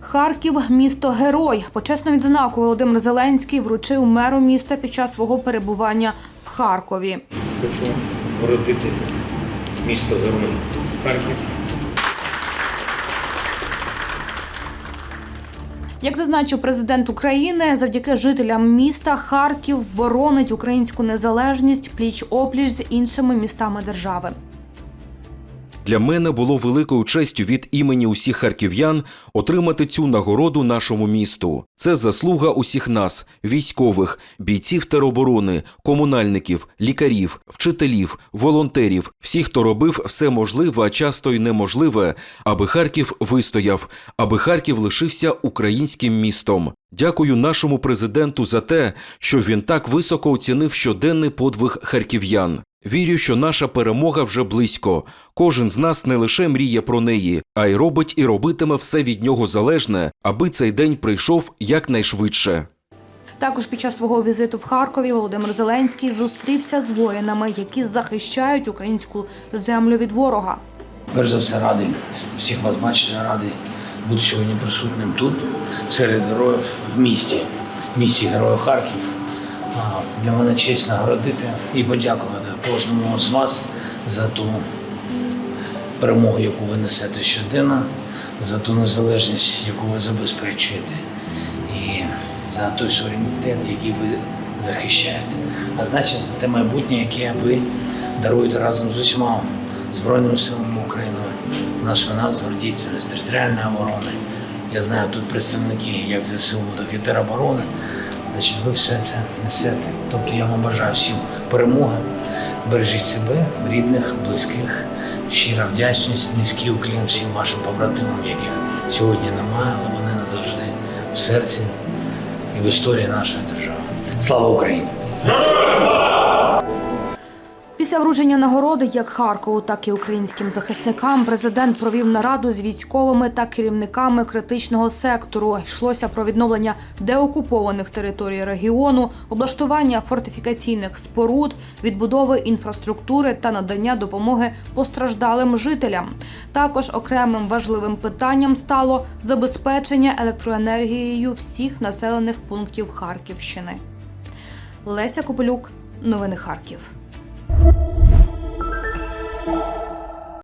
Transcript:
Харків місто герой. Почесну відзнаку Володимир Зеленський вручив меру міста під час свого перебування в Харкові. Хочу вродити місто герой Харків. Як зазначив президент України, завдяки жителям міста Харків боронить українську незалежність пліч опліч з іншими містами держави. Для мене було великою честю від імені усіх харків'ян отримати цю нагороду нашому місту. Це заслуга усіх нас, військових, бійців тероборони, комунальників, лікарів, вчителів, волонтерів, всіх, хто робив все можливе, а часто й неможливе, аби Харків вистояв, аби Харків лишився українським містом. Дякую нашому президенту за те, що він так високо оцінив щоденний подвиг харків'ян. Вірю, що наша перемога вже близько. Кожен з нас не лише мріє про неї, а й робить і робитиме все від нього залежне, аби цей день прийшов якнайшвидше. Також під час свого візиту в Харкові Володимир Зеленський зустрівся з воїнами, які захищають українську землю від ворога. Перш за все радий всіх вас бачити, радий бути сьогодні присутнім тут, серед героїв в місті, в місті Героїв Харків. Для мене честь нагородити і подякувати кожному з вас за ту перемогу, яку ви несете щоденно, за ту незалежність, яку ви забезпечуєте, і за той суверенітет, який ви захищаєте, а значить за те майбутнє, яке ви даруєте разом з усіма Збройними силами України, з нашими нацгвардійцями, з територіальної оборони. Я знаю тут представники як ЗСУ, так і тероборони. Значить, ви все це несете. Тобто я вам бажаю всім перемоги. Бережіть себе, рідних, близьких. Щира вдячність, низький уклін всім вашим побратимам, яких сьогодні немає, але вони назавжди в серці і в історії нашої держави. Слава Україні! Вручення нагороди як Харкову, так і українським захисникам президент провів нараду з військовими та керівниками критичного сектору. Йшлося про відновлення деокупованих територій регіону, облаштування фортифікаційних споруд, відбудови інфраструктури та надання допомоги постраждалим жителям. Також окремим важливим питанням стало забезпечення електроенергією всіх населених пунктів Харківщини. Леся Копелюк, новини Харків. thank you